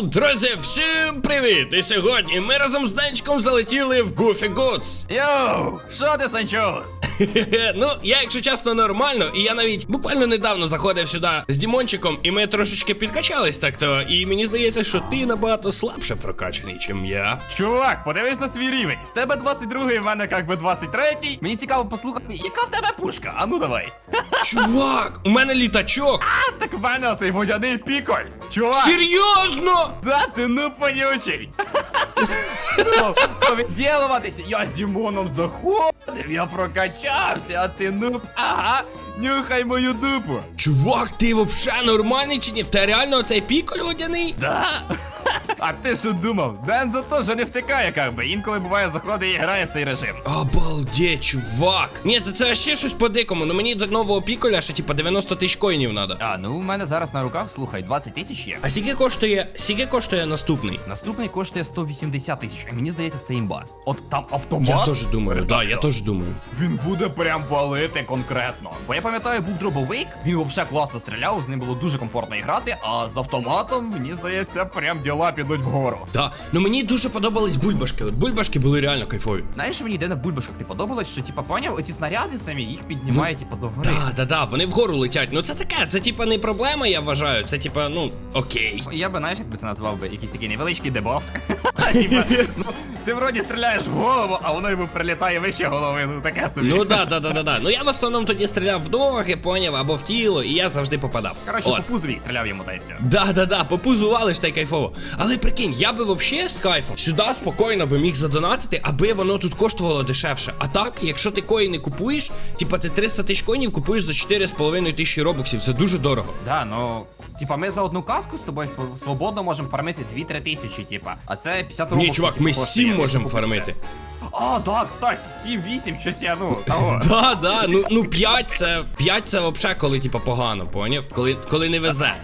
Йоу, друзі, всім привіт! І сьогодні ми разом з Денчиком залетіли в Goofy Goods. Йоу, що ти, Санчоус? Ну, я, якщо чесно, нормально, і я навіть буквально недавно заходив сюди з Дімончиком, і ми трошечки підкачались так-то. І мені здається, що ти набагато слабше прокачаний, чим я. Чувак, подивись на свій рівень. В тебе 22-й, в мене як би 23-й. Мені цікаво послухати, яка в тебе пушка? А ну давай. Чувак, у мене літачок. А так в мене оцей водяний піколь. Чувак, Серйозно? Да ти ну понючий. Повідділуватися, я з Дімоном заходив, я прокачався, а ти нуб, ага, нюхай мою дупу. Чувак, ти вообще нормальний чи ні? В тебе реально оцей піколь водяний? Да? А ти що думав? Дензо теж не втикає, як би. Інколи буває заходить і грає в цей режим. Обалдеть, чувак. Ні, це, це ще щось по-дикому. Ну мені до нового піколя ще типа 90 тисяч коїнів надо. А, ну у мене зараз на руках, слухай, 20 тисяч є. А скільки коштує, скільки коштує наступний? Наступний коштує 180 тисяч, а мені здається, це імба. От там автомат. Я теж думаю, да, я теж думаю. Він буде прям валити конкретно. Бо я пам'ятаю, був дробовик, він взагалі класно стріляв, з ним було дуже комфортно грати, а з автоматом, мені здається, прям діла підуть вгору. Да, ну мені дуже подобались бульбашки. От бульбашки були реально кайфові. Знаєш, мені йде на бульбашках ти подобалось, що типа поняв, оці снаряди самі їх піднімає, типа до гори. Да, да, да, вони вгору летять. Ну це таке, це типа не проблема, я вважаю. Це типа, ну, окей. Я би, знаєш, як би це назвав би якийсь такий невеличкий дебаф. Типа, ну, ти вроді стріляєш в голову, а воно йому прилітає вище голови, ну таке собі. Ну да, да, да, да, да. Ну я в основному тоді стріляв в ноги, поняв, або в тіло, і я завжди попадав. Коротше, От. по пузові стріляв йому та й все. Да, да, да, попузували ж та й кайфово. Але прикинь, я би вообще з кайфом сюди спокійно би міг задонатити, аби воно тут коштувало дешевше. А так, якщо ти коїни купуєш, типа ти 300 тисяч коїнів купуєш за 4,5 тисячі робоксів, це дуже дорого. Да, ну, типа, ми за одну каску з тобою св- свободно можемо фармити 2-3 тисячі, типа. А це 50 років. Ні, чувак, ми 7 можемо фармити. А, да, кстати, 7-8, щось я, ну, того. Да, да, ну, ну 5 це 5 це вообще коли типа погано, поняв? Коли, коли не везе.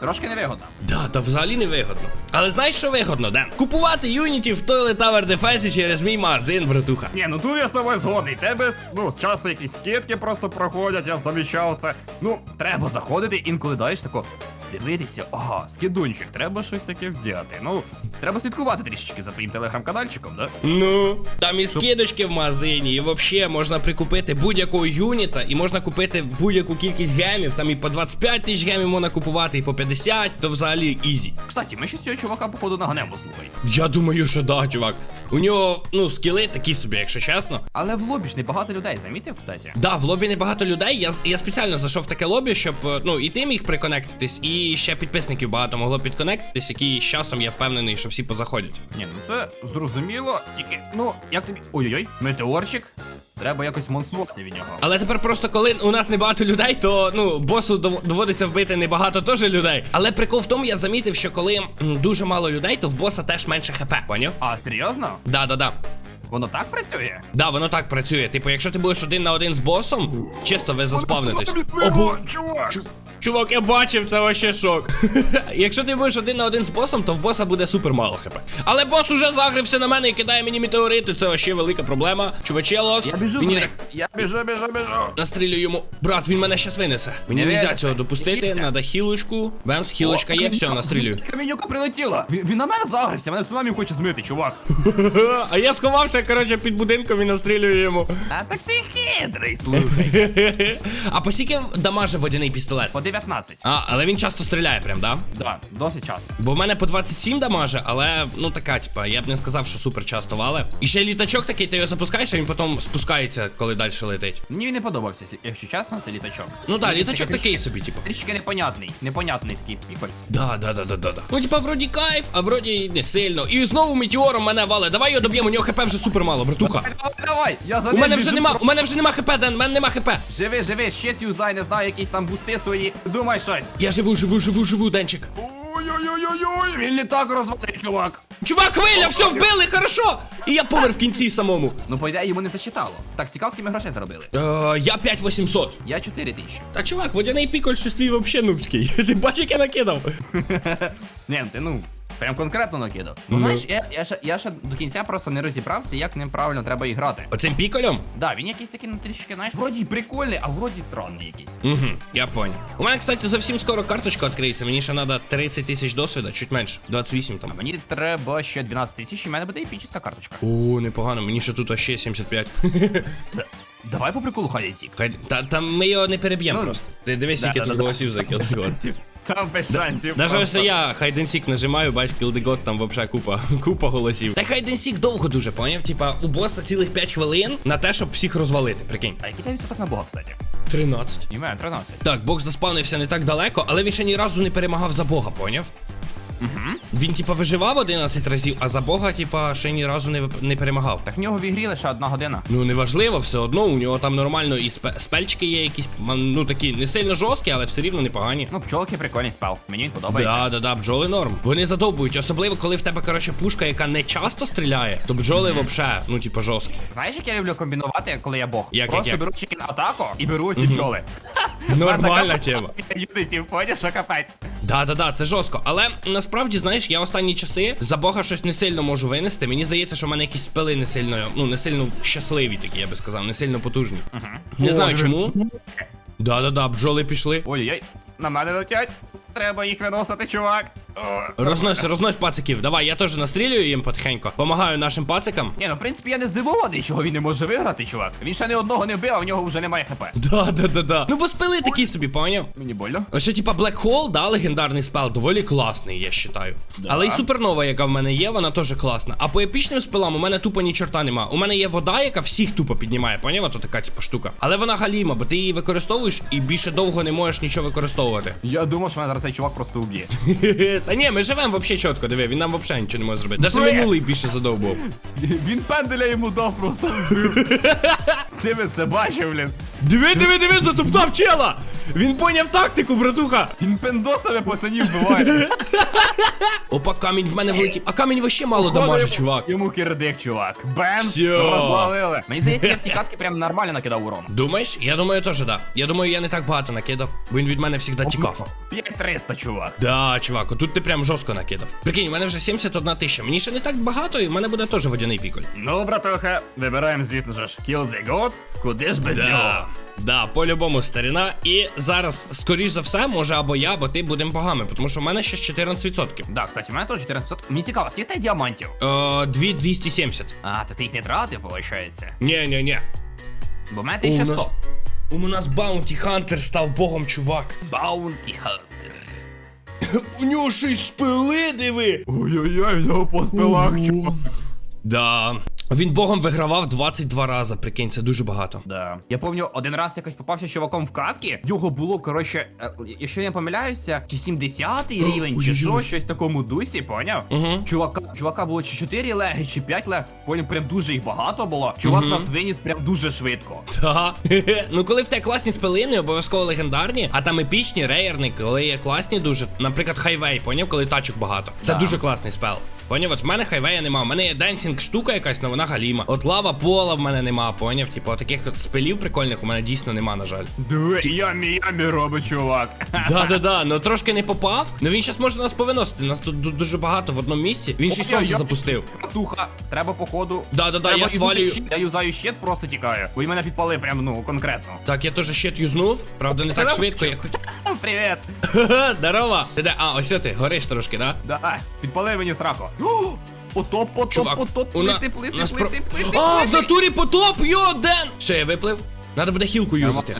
Трошки невигодно. Да, та взагалі не вигодно. Але знаєш, що вигодно, Ден? Купувати юніті в Toilet Tower Defense через мій магазин, братуха. Ні, ну тут я з тобою згодний. Тебе ну, часто якісь скидки просто проходять, я замічав це. Ну, треба заходити, інколи даєш тако. Дивитися, ага, скидунчик, треба щось таке взяти. Ну, треба слідкувати трішечки за твоїм телеграм-канальчиком, да? Ну, там і скидочки в магазині, і взагалі можна прикупити будь-якого юніта, і можна купити будь-яку кількість гемів, там і по 25 тисяч гемів можна купувати, і по 50, то взагалі ізі. Кстати, ми ще цього чувака, походу, наганемо, слухай. Я думаю, що да, чувак. У нього, ну, скіли такі собі, якщо чесно. Але в лобі ж небагато людей, замітив, кстати. Да, в лобі небагато людей. Я, я спеціально зайшов в таке лобі, щоб е, ну і ти міг приконектитись, і ще підписників багато могло підконектитись, які з часом я впевнений, що всі позаходять. Ні, ну це зрозуміло, тільки, ну, як тобі. Ой-ой-ой, метеорчик. Треба якось монсувати від нього. Але тепер просто коли у нас небагато людей, то ну босу доводиться вбити небагато теж людей. Але прикол в тому, я замітив, що коли дуже мало людей, то в боса теж менше хп, поняв? А, серйозно? Да, да, да. Воно так працює? Да, воно так працює. Типу, якщо ти будеш один на один з босом, чисто ви заспавнитесь. Обу... чувак! Чу- Чувак, я бачив, це вообще шок. Якщо ти будеш один на один з босом, то в боса буде супер мало хп. Але бос уже загрився на мене і кидає мені метеорити, це вообще велика проблема. Чувачелос, Я біжу мені Я біжу, біжу, біжу. настрілюю йому. Брат, він мене щас винесе. Мені Не можна цього допустити. Надо хілочку. Бемс, хілочка є, все, настрілюю. Камінюка прилетіла. Він, він на мене загрився, мене цунамі хоче змити, чувак. А я сховався, коротше, під будинком і настрілюю йому. А так ти хитрий, слухай. А по скільки дамаже водяний пістолет? По 19. А, але він часто стріляє, прям, да? Да, досить часто. Бо в мене по 27 дамаже, але ну така, типа, я б не сказав, що супер часто вале. І ще літачок такий, ти його запускаєш, а він потім спускається, коли далі летить. Мені він не подобався, якщо чесно, це літачок. Ну так, Він літачок трішки- такий собі, типу. Трішки непонятний. Непонятний такий піколь. Да, да, да, да, да, да. Ну, типа, вроді кайф, а вроді не сильно. І знову метеором мене вале. Давай його доб'ємо, у нього хп вже супер мало, братуха. Давай, давай, я за У ним мене вже біжу. нема, у мене вже нема хп, Ден, у мене нема хп. Живи, живи, щит юзай, не знаю, якісь там бусти свої. Думай щось. Я живу, живу, живу, живу, Денчик. Ой-ой-ой-ой, він літак розвалив, чувак. Чувак, хвиля, все вбили, хорошо! І я помер в кінці самому. Ну, по ідеї, йому не зачитало. Так, цікаво, скільки ми грошей заробили. Е, я 5800. Я 4 тисячі. Та чувак, водяний піколь щось твій вообще нубський. Ти бачиш, як я накидав? Ні, ну ти ну. Прям конкретно накидав. Ну. Ну, знаєш, я, я, ще, я ще до кінця просто не розібрався, як ним правильно треба і грати. Оцим піколем? Да, він якийсь такий ну, трішки, знаєш, вроді й прикольний, а вроді странний якийсь. Угу, я понял. У мене, кстати, зовсім скоро карточка відкриється. Мені ще треба 30 тисяч досвіду, чуть менше. 28 там. А мені треба ще 12 тисяч, і в мене буде епічна карточка. О, непогано, мені ще тут ще 75. Д- Давай по приколу Хайденсік. Хай, та, та ми його не переб'ємо Ну, просто. Ти дивись, да, скільки да, тут да, голосів закидав. Там без шансів. Даже ось я хайденсік нажимаю, бач, кілдегот там вообще купа, купа голосів. Та хайденсік довго дуже, поняв? Типа, у боса цілих 5 хвилин на те, щоб всіх розвалити, прикинь. А який там відсоток на бога, кстати? 13. І в мене 13. Так, бог заспавнився не так далеко, але він ще ні разу не перемагав за бога, поняв? Угу. Він, типа, виживав 11 разів, а за бога, типа, ще ні разу не, не перемагав. Так в нього в ігрі лише одна година. Ну, неважливо, все одно, у нього там нормально і спе- спельчики є якісь, ну такі не сильно жорсткі, але все рівно непогані. Ну, пчолки прикольний спел. Мені він подобається. Да, да, да, бджоли норм. Вони задовбують, особливо коли в тебе, коротше, пушка, яка не часто стріляє, то бджоли вообще, ну, типа, жорсткі. Знаєш, як я люблю комбінувати, коли я бог? Як, Просто як, як? беру чикен атаку і беру ці пчоли. Нормальна тема. Юнитів, поняш, що капець. Да, да, да, це жорстко. Але насправді, знаєш, я останні часи за Бога щось не сильно можу винести. Мені здається, що в мене якісь спили не сильно, ну не сильно щасливі такі, я би сказав, не сильно потужні. Не знаю чому. Да, да, да, бджоли пішли. Ой-ой-ой, на мене летять. Треба їх виносити, чувак. Рознось, рознось пациків. Давай, я теж настрілюю їм потихеньку. Помагаю нашим пацикам. Ні, ну в принципі я не здивований, чого він не може виграти, чувак. Він ще не одного не вбив, а в нього вже немає хп. Да, да, да, да. Ну бо спили такі собі, поняв? Мені больно. Ось що, типа Black Hole, да, легендарний спел, доволі класний, я вважаю. Але і супернова, яка в мене є, вона теж класна. А по епічним спелам у мене тупо ні чорта нема. У мене є вода, яка всіх тупо піднімає, поняв? Ото така, типа, штука. Але вона галіма, бо ти її використовуєш і більше довго не можеш нічого використовувати. Я думав, що мене зараз цей чувак просто уб'є. Та ні, ми живемо вообще чітко, диви, він нам вообще нічого не може зробити. Даже Блін. минулий більше задовбав. Він пенделя йому дав просто. Ти би це бачив, блін. Диви, диви, диви, затоптав чела! Він поняв тактику, братуха! Він пендосами пацанів вбиває. Опа, камінь в мене влетів. А камінь вообще мало дамаже, чувак. Йому кирдик, чувак. Бем! Всьо. Розвалили. Мені здається, я всі катки прям нормально накидав урону. Думаєш? Я думаю, теж да. Я думаю, я не так багато накидав. Він від мене завжди тікав. 5300, чувак. Да, чувак, отут ти прям жорстко накидав. Прикинь, у мене вже 71 тисяча. Мені ще не так багато, і в мене буде теж водяний піколь. Ну, братуха, вибираємо, звісно ж, Kill the God. Куди ж без нього? Да, по-любому старина. І зараз, скоріш за все, може або я, або ти будемо богами, тому що в мене ще 14%. Да, кстати, в мене теж 14 Мені цікаво, скільки тебе діамантів? Е, 2270. А, то ти їх не тратив, виходить. Ні, ні, ні. Бо в мене У нас, 1100. у нас Баунті Хантер став богом, чувак. Bounty Hunter. У нього ще й спили, диви. Ой-ой-ой, в нього по спилах, чувак. Да. Він богом вигравав 22 рази, прикинь, це дуже багато. Да. Я пам'ятаю, один раз якось попався з чуваком в катки. Його було, коротше, е, якщо я не помиляюся, чи 70-й рівень, чи Ой-ой-ой. що, щось в такому дусі, поняв? Угу. Чувака, чувака було чи 4 леги, чи 5 лег. Поняв, прям дуже їх багато було. Чувак Мгм. нас виніс прям дуже швидко. Та. ну коли в тебе класні спили, не обов'язково легендарні, а там епічні, рейерні, коли є класні дуже. Наприклад, хайвей, поняв, коли тачок багато. Це Да. дуже класний спел. Поняв, от в мене хайвея нема. У мене є денсінг штука якась, але вона галіма. От лава пола в мене нема, поняв? Типу, таких от спелів прикольних у мене дійсно нема, на жаль. Диви, ямі ямі робить, чувак. Да-да-да, ну трошки не попав. Ну він зараз може нас повиносити. Нас тут дуже багато в одному місці. Він ще й сонце запустив. Туха, треба походу. Да-да-да, я свалюю. Я юзаю щит, просто тікаю. Бо мене підпали прям, ну, конкретно. Так, я теж щит юзнув. Правда, не так швидко, як хотів. Привіт. Здорово. Ти де? А, ось ти, гориш трошки, да? Да, підпали мені сраку. Потоп, потоп, Чувак, потоп, у на- плити, плити, нас плити, про- плити, А, в плити. натурі потоп, йо, Ден! Все, я виплив. Надо буде хілку юзати.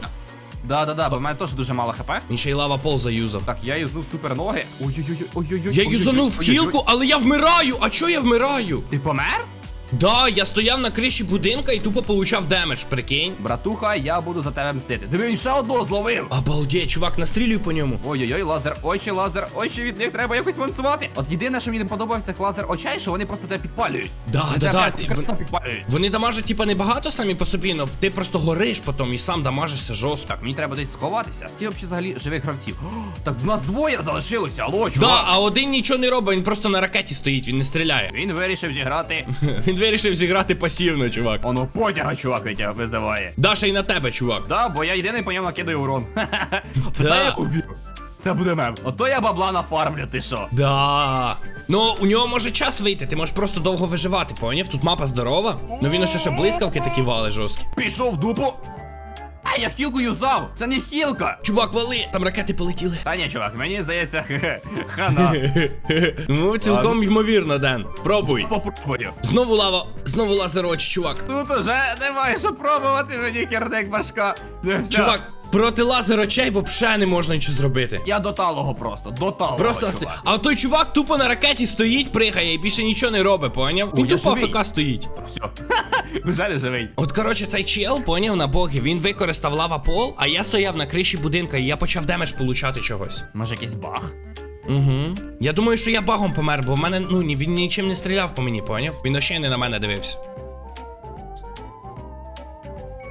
Да, да, да, бо в мене теж дуже мало хп. Він ще й лава пол заюзав. Так, я юзнув супер ноги. Ой-ой-ой, ой-ой-ой. Я ой-ой-ой, юзанув ой-ой-ой. хілку, але я вмираю! А чо я вмираю? Ти помер? Да, я стояв на криші будинка і тупо получав демедж, прикинь. Братуха, я буду за тебе мстити. Диви, він ще одного зловив. Обалдеть, чувак, настрілюй по ньому. Ой-ой-ой, лазер, очі, лазер, очі від них треба якось мансувати. От єдине, що мені не подобається лазер очей, що вони просто тебе підпалюють. Да, Вони да, да, ти- конкретно підпалюють. Вони дамажать, типа, небагато самі по собі, но ти просто гориш потім і сам дамажишся жорстко. Так, мені треба десь сховатися. Скільки взагалі живих гравців? О, так в нас двоє залишилося, алло, чувак. Да, а один нічого не робить, він просто на ракеті стоїть, він не стріляє. Він вирішив зіграти. Він вирішив зіграти пасівно, чувак. Оно потяга, чувак, від тебе визиває. Даша і на тебе, чувак. Да, бо я єдиний по ньому накидаю урон. Це я убив. Це буде мем. Ото я бабла нафармлю, ти що? Да. Ну, у нього може час вийти, ти можеш просто довго виживати, поняв? Тут мапа здорова. Ну він ось ще блискавки такі вали жорсткі. Пішов в дупу. А я хілку юзав! Це не хілка! Чувак, вали, там ракети полетіли. Та ні, чувак, мені здається, хана. Ну, цілком ймовірно, Ден. Пробуй. Попробую. Знову лава, знову лазер очі, чувак. Тут уже немає що пробувати, мені кердек башка. Все. Чувак, проти лазер очей взагалі не можна нічого зробити. Я до талого просто, до талого, Просто чувак. А той чувак тупо на ракеті стоїть, пригає і більше нічого не робить, поняв? Він тупо. АФК стоїть. Все. Не живий. От коротше, цей чел, поняв на боги, він використав лава пол, а я стояв на криші будинка і я почав демедж получати чогось. Може якийсь баг? Угу. Я думаю, що я багом помер, бо в мене, ну, він нічим не стріляв по мені, поняв? Він ще не на мене дивився.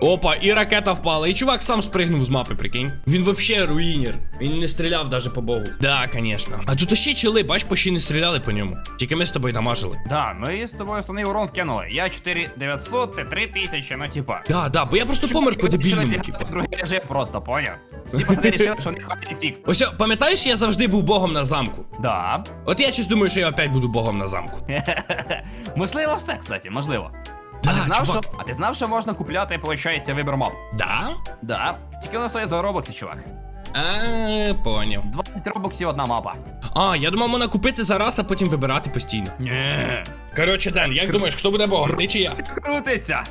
Опа, і ракета впала, і чувак сам спригнув з мапи, прикинь. Він вообще руїнер. Він не стріляв даже по богу. Да, конечно. А тут ще чели, бач, почти не стріляли по ньому. Тільки ми з тобою дамажили. Да, ми з тобою основний урон вкинули. Я 4900, ти 3000, ну типа. Да, да, бо я просто помер по дебільному, типа. Другий режим просто, поняв? Всі пацани рішили, що не хватить сік. Ось, пам'ятаєш, я завжди був богом на замку. Да. От я щось думаю, що я опять буду богом на замку. Можливо, все, кстати, можливо. Да, а ти знав, чувак. що, а ти знав, що можна купляти, виходить, вибір мап? Да? Да. Тільки воно стоїть за робокси, чувак. А, поняв. 20 робоксів одна мапа. А, я думав, можна купити зараз, а потім вибирати постійно. Ні. Коротше, Ден, як думаєш, хто буде богом? Ти чи я? Крутиться.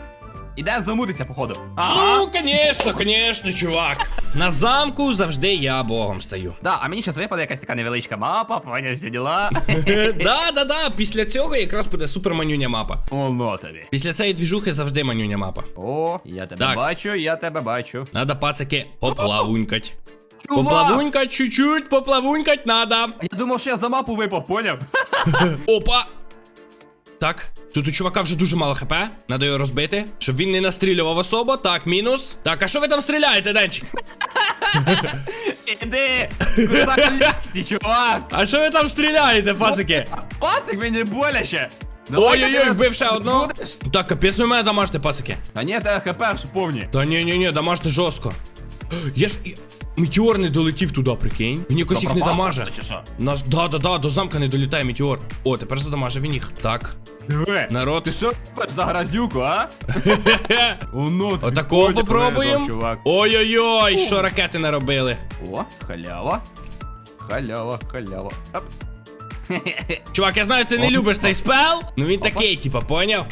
Іде замутиться, походу. Ну, конечно, конечно, чувак. На замку завжди я богом стаю. Да, а мені зараз випаде якась така невеличка мапа, поняв всі діла. Да, да, да. Після цього якраз буде супер манюня мапа. Оно тобі. Після цієї двіжухи завжди манюня мапа. О, я тебе Так. бачу, я тебе бачу. Надо пацаки поплавунькать. Чувак! Поплавунькать чуть-чуть, поплавунькать надо. Я думав, що я за мапу випав, поняв? Опа! Так, тут у чувака вже дуже мало хп. Надо його розбити, щоб він не настрілював особо. Так, мінус. Так, а що ви там стріляєте, Денчик? Іди! Кусак чувак! А що ви там стріляєте, пацики? Пацик мені боляче! Ой-ой-ой, вбив ще одного. Так, капець ви мене дамажте, пацики. Та ні, тебе хп повні. Та ні, ні, ні, дамажте жорстко. Я ж. Метеор не долетів туди, прикинь. Він якось їх не дамаже. Нас, да, да, да, до замка не долітає метеор. О, тепер задамаже він їх. Так. Народ. Ти що робиш за грозюку, а? Оно тобі Отакого котик попробуємо. чувак. Ой-ой-ой, що ракети наробили. О, халява. Халява, халява. Оп. Чувак, я знаю, ти не любиш цей спел. Ну він такий, типа, поняв?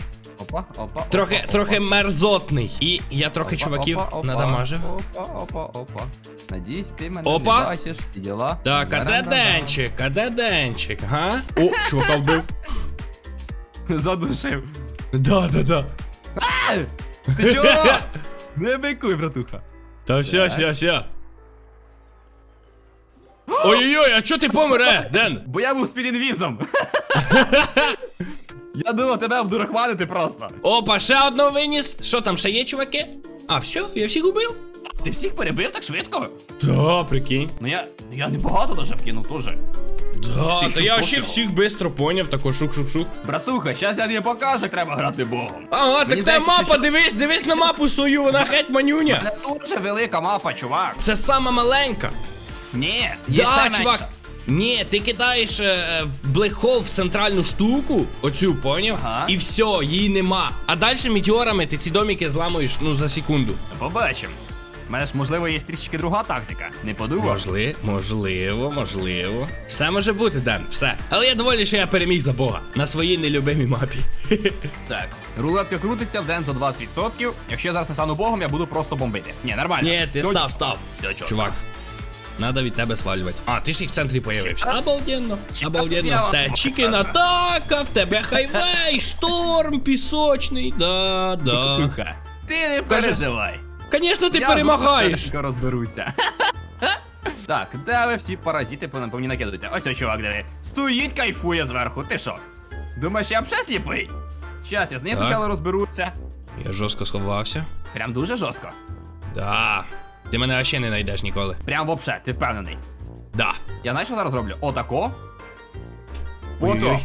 Опа, опа. Трохи, опа, трохи опа. мерзотний. І я трохи Опа, чуваків опа, опа, надамажив. Опа, опа, опа. Надіюсь, ти мене Опа. не бачиш, всі діла. Так, а де денчик? А де денчик, га? О, чувака вбив. Задушив. Да, да, да. Ти чого? Не бикуй, братуха. Та все, все, все. Ой-ой-ой, а чо ти помер, е, Ден? Бо я був з підінвізом. Я думав тебе обдурахманити просто. Опа, ще одного виніс. Що там, ще є, чуваки? А, все, я всіх убив? Ти всіх перебив так швидко? Да, прикинь. Ну я. Я небагато даже вкинув теж. Да, Ти та що, я пофігу? всіх бистро поняв, тако шух-шух-шух. Братуха, щас я тобі покажу, як треба грати богом. Ага, так Мені це здається, мапа, що- дивись, дивись на мапу свою, вона геть манюня. Не дуже велика мапа, чувак. Це сама маленька. Ні, є Да, ще чувак. Ні, ти кидаєш е, блекхол в центральну штуку, оцю, поняв? Ага. І все, її нема. А далі метеорами ти ці доміки зламуєш ну за секунду. Побачимо. У мене ж, можливо, є трішечки друга тактика. Не подумав? Можливо, можливо, можливо. Все може бути, Ден, все. Але я доволі, що я переміг за Бога на своїй нелюбимій мапі. Так, рулетка крутиться в день за 20%. Якщо я зараз не стану богом, я буду просто бомбити. Ні, нормально. Ні, ти став, став. Все, чо. Чувак. Надо від тебе свалювати. А, ти ж і в центрі появився. Обалденно. Обалденно. я тебе чікен атака, в тебе хайвей, шторм пісочний. Да, да. Ти не переживай. Звісно, ти Я перемагаєш. швидко розберуся. Так, де ви всі паразити по по мені накидуєте? Ось ось чувак, диви. Стоїть, кайфує зверху. Ти що? Думаєш, я взагалі сліпий? Щас, я з ним спочатку розберуся. Я жорстко сховався. Прям дуже жорстко. Да. Ти мене ще не знайдеш ніколи. Прям вообще, ти впевнений. Да. Я знаєш, що зараз роблю? Отако. Ото. Ой-ой.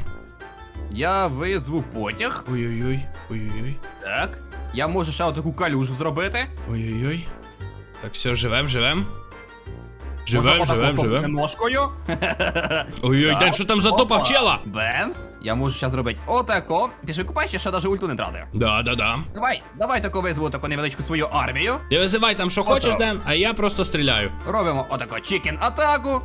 Я визву потяг. Ой-ой-ой. Ой-ой-ой. Так. Я можу ще отаку калюжу зробити. Ой-ой-ой. Так, все, живем, живем. Живем, Можна живем, живем. Ножкою. Ой-ой, Так. Ден, що там затопав Опа. чела? Бемс. Я можу зараз зробити отако. Ти ж викупаєш, я ще навіть ульту не тратив. Да, да, да. Давай, давай тако визву таку невеличку свою армію. Ти визивай там, що хочеш. Ден, а я просто стріляю. Робимо отако чікен атаку.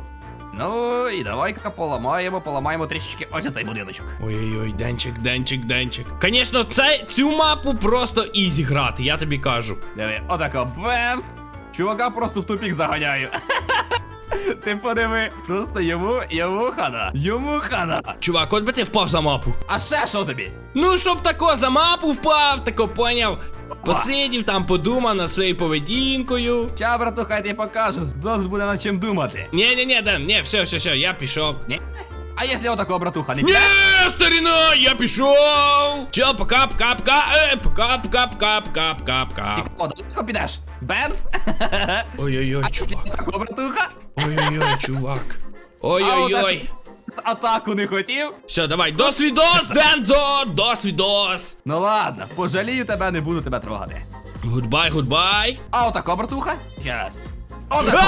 Ну і давай-ка поламаємо, поламаємо трішечки ось цей будиночок. Ой-ой-ой, Денчик, Денчик, Денчик. Звісно, це, цю мапу просто ізі грати, я тобі кажу. Диви, отако бемс. Чувака просто в тупік заганяю. Ти подиви, просто йому, йому хана. Йому хана. Чувак, от би ти впав за мапу. А ще що тобі? Ну, щоб тако за мапу впав, тако поняв. Посидів там, подумав над своєю поведінкою. Ча, братуха, я тобі покажу, тут буде над чим думати. Ні-ні-ні, Ден, ні, все, все, все, я пішов. Ні? А якщо отако, братуха, не піде? старина, я пішов. Чо, пока, пока, пока, е, пока, пока, пока, пока, пока, пока. Цікаво, далеко підеш? Бемс? Ой-ой-ой, А чувак. отако, братуха? Ой-ой-ой, чувак. Ой-ой-ой. Атаку не хотів? Все, давай, до свідос, Дензо, до свідос. Ну ладно, пожалію тебе, не буду тебе трогати. Гудбай, гудбай. А отако, братуха? Щас. Отако!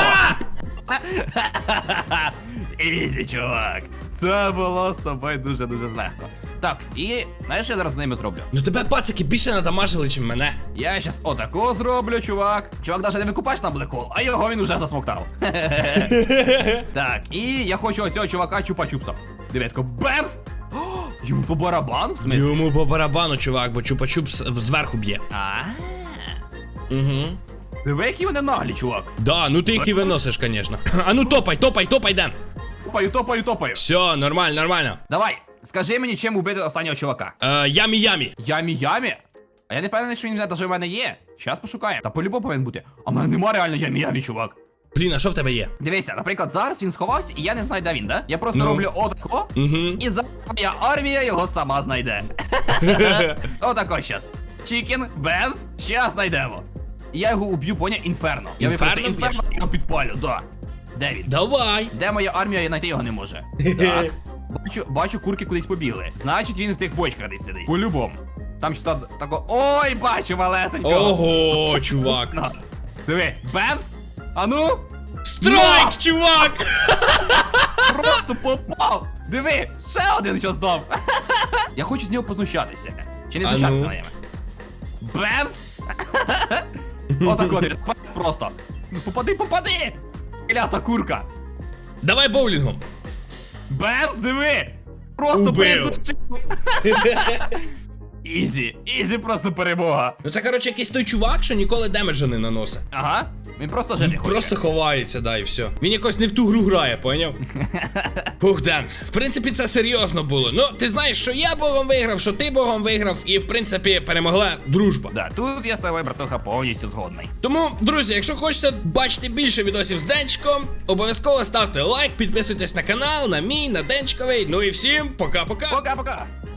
Ізі, чувак. Це було з тобою дуже-дуже злегко. Так, і знаєш, що я зараз з ними зроблю? Ну тебе пацики більше надамажили, чим мене. Я щас отако зроблю, чувак. Чувак навіть не викупаєш на блекол, а його він уже засмоктав. так, і я хочу оцього чувака чупа-чупса. Дев'ятко, бемс! Йому по барабану, в смислі? Йому по барабану, чувак, бо чупа-чупс зверху б'є. А, Угу. диви, які вони наглі, чувак. Да, ну ти їх і виносиш, звісно. А ну топай, топай, топай, Ден. Топаю, топаю, топаю. Все, нормально, нормально. Давай, скажи мені, чим убити останнього чувака. Е, ямі ямі. Ямі ямі? А я не впевнений, що він навіть в мене є. Щас пошукаємо. Та по-любому повинен бути. А в мене нема реально ямі ямі, чувак. Блін, а що в тебе є? Дивися, наприклад, зараз він сховався, і я не знаю, де він, да? Я просто Ну. роблю отако, Угу. і зараз моя армія його сама знайде. Отако щас. Чікен, бемс, щас знайдемо. І я його уб'ю, поня, інферно. Я Інферно випросив інферно і його підпалю, да. Де він? Давай. Де моя армія, я знайти його не може. Так. Бачу, бачу, курки кудись побігли. Значить, він в тих бочках десь сидить. По-любому. Там що тако. Ой, бачу, малесенько. Ого, чувак. На. Диви, бемс! А ну! Страйк, чувак! Просто попав! Диви, ще один що здав. Я хочу з нього познущатися. Чи не А знущатися ну? на ними? Бемс! Отако, диви, просто. Ну попади, попади! Клята курка! Давай боулінгом. Бемс, диви! Просто придушив! Ізі, ізі просто перемога. Ну це, коротше, якийсь той чувак, що ніколи демеджа не наносить. Ага, він просто жити хоче. Просто ховається, да, і все. Він якось не в ту гру грає, поняв? Ух, Ден. В принципі, це серйозно було. Ну, ти знаєш, що я богом виграв, що ти богом виграв, і в принципі перемогла дружба. Да, тут я з тобою, братуха, повністю згодний. Тому, друзі, якщо хочете бачити більше відосів з Денчиком, обов'язково ставте лайк, підписуйтесь на канал, на мій, на Денчиковий. Ну і всім пока-пока. Пока-пока!